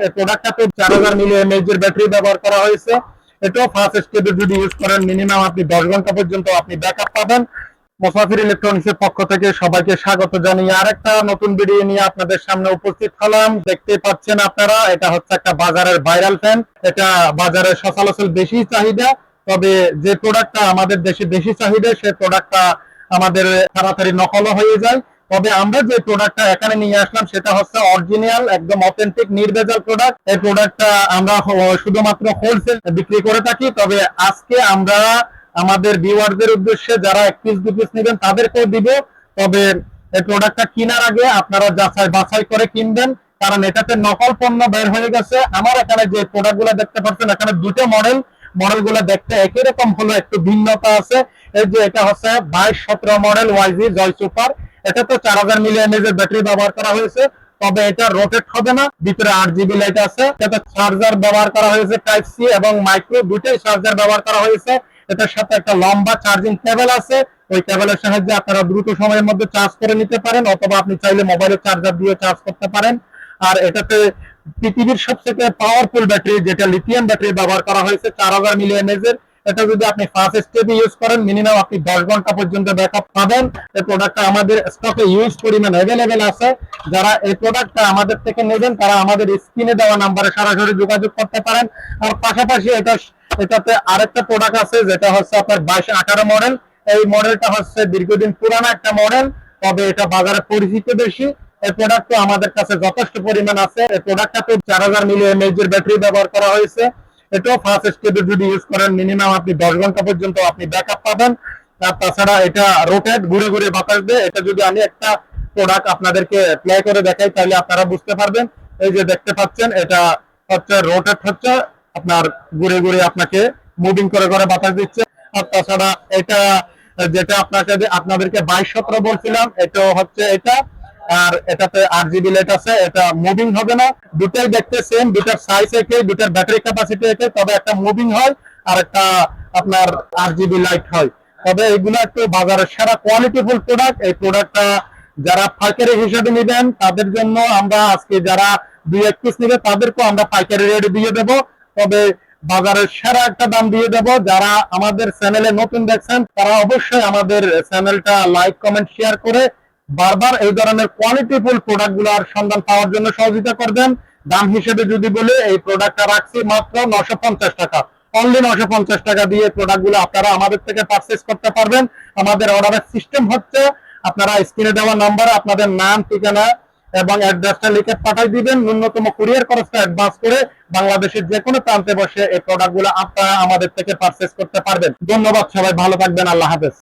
সামনে উপস্থিত হলাম। দেখতে পাচ্ছেন আপনারা, এটা হচ্ছে একটা বাজারের ভাইরাল ফ্যান এটা বাজারে সচরাচর বেশি চাহিদা, তবে যে প্রোডাক্টটা আমাদের দেশে বেশি চাহিদা সেই প্রোডাক্টটা আমাদের তাড়াতাড়ি নকল হয়ে যায়। তবে আমরা যে প্রোডাক্টটা এখানে নিয়ে আসলাম, সেটা হচ্ছে অরিজিনাল একদম অথেন্টিক নির্ভেজাল প্রোডাক্ট এই প্রোডাক্টটা আমরা শুধুমাত্র হোলসেল বিক্রি করে থাকি। তবে আজকে আমরা আমাদের ভিউয়ারদের উদ্দেশ্যে যারা এক পিস দু পিস নেবেন, তাদেরকেও দিব। তবে এই প্রোডাক্টটা কেনার আগে আপনারা যাচাই বাছাই করে কিনবেন, কারণ এটাতে নকল পণ্য বের হয়ে গেছে। আমার এখানে যে প্রোডাক্টগুলো দেখতে পাচ্ছেন, এখানে দুটো মডেল মডেলগুলো দেখতে একই রকম হলো একটু ভিন্নতা আছে। এই যে এটা হচ্ছে বাইশ সতেরো মডেল ওয়াইজি জয় সুপার এটা তো চার হাজার মিলি এমএজ এর ব্যাটারি ব্যবহার করা হয়েছে, তবে এটা রোটেট হবে না, ভিতরে আট জিবি লাইট আছে। এটাতে চার্জার ব্যবহার করা হয়েছে টাইপ সি এবং মাইক্রো দুটোই চার্জার ব্যবহার করা হয়েছে। এটার সাথে একটা লম্বা চার্জিং কেবল আছে। ওই কেবলের সাহায্যে আপনারা দ্রুত সময়ের মধ্যে চার্জ করে নিতে পারেন, অথবা আপনি চাইলে মোবাইলের চার্জার দিয়ে চার্জ করতে পারেন। আর এটাতে পৃথিবীর সবথেকে পাওয়ারফুল ব্যাটারি যেটা লিথিয়াম ব্যাটারি ব্যবহার করা হয়েছে, চার হাজার মিলি এমএজ এর এটা যদি আপনি ফার্স্ট স্টেপে ইউজ করেন মিনিমাম আপনি দশ ঘণ্টা পর্যন্ত ব্যাকআপ পাবেন। এই প্রোডাক্টটা আমাদের স্টকে ইউজ পরিমাণ অ্যাভেলেবেল আছে। যারা এই প্রোডাক্টটা আমাদের থেকে নেবেন, তারা আমাদের স্ক্রিনে দেওয়া নাম্বারে সরাসরি যোগাযোগ করতে পারেন। আর পাশাপাশি এটা এটাতে আরেকটা প্রোডাক্ট আছে, যেটা হচ্ছে আপনার বাইশ আঠারো মডেল এই মডেলটা হচ্ছে দীর্ঘদিন পুরানো একটা মডেল তবে এটা বাজারে পরিচিত বেশি। এই প্রোডাক্ট আমাদের কাছে যথেষ্ট পরিমাণ আছে। এই প্রোডাক্টটাতে চার হাজার মিলি এমএইচ এর ব্যাটারি ব্যবহার করা হয়েছে। এটাও ফার্স্ট স্টেপে যদি ইউজ করেন। মিনিমাম আপনি দশ ঘণ্টা পর্যন্ত আপনি ব্যাকআপ পাবেন। আর তাছাড়া এটা রোটেট ঘুরে ঘুরে বাতাস দেয়, এটা যদি আমি একটা প্রোডাক্ট আপনাদেরকে প্লে করে দেখাই, তাহলে আপনারা বুঝতে পারবেন। এই যে দেখতে পাচ্ছেন, এটা হচ্ছে রোটেট হচ্ছে, আপনার ঘুরে ঘুরে আপনাকে মুভিং করে করে বাতাস দিচ্ছে। আর তাছাড়া এটা যেটা আপনাকে, আপনাদেরকে বাইশ সতেরো বলছিলাম এটা হচ্ছে এটা। আর এটাতে আট জিবি লাইট আছে, এটা মুভিং হবে না। দুটাই দেখতে সেম দুটার সাইজ একই, দুটার ব্যাটারি ক্যাপাসিটি একে তবে একটা মুভিং হয় আর একটা আপনার আট জিবি লাইট হয়। তবে এগুলো একটু বাজারের সেরা কোয়ালিটিফুল প্রোডাক্ট এই প্রোডাক্টটা যারা পাইকারি হিসেবে নেবেন, তাদের জন্য আমরা আজকে যারা দুই এক পিস নেবে, তাদেরকেও আমরা পাইকারি রেট দিয়ে দেবো। তবে বাজারের সেরা একটা দাম দিয়ে দেবো। যারা আমাদের চ্যানেলে নতুন দেখছেন, তারা অবশ্যই আমাদের চ্যানেলটা লাইক কমেন্ট শেয়ার করে বারবার এই ধরনের কোয়ালিটিফুল প্রোডাক্টগুলার সন্ধান পাওয়ার জন্য সহযোগিতা করবেন। দাম হিসেবে যদি বলে, এই প্রোডাক্টটা রাখছি মাত্র নশো পঞ্চাশ টাকা। অনলি নশো পঞ্চাশ টাকা দিয়ে প্রোডাক্টগুলো আপনারা আমাদের থেকে পারচেস করতে পারবেন। আমাদের অর্ডারের সিস্টেম হচ্ছে, আপনারা স্ক্রিনে দেওয়া নাম্বারে আপনাদের নাম, ঠিকানা এবং অ্যাড্রেসটা লিখে পাঠিয়ে দিবেন। ন্যূনতম কুরিয়ার খরচটা অ্যাডভান্স করে বাংলাদেশের যে কোনো প্রান্তে বসে এই প্রোডাক্টগুলো আপনারা আমাদের থেকে পারচেস করতে পারবেন। ধন্যবাদ সবাই, ভালো থাকবেন, আল্লাহ হাফেজ।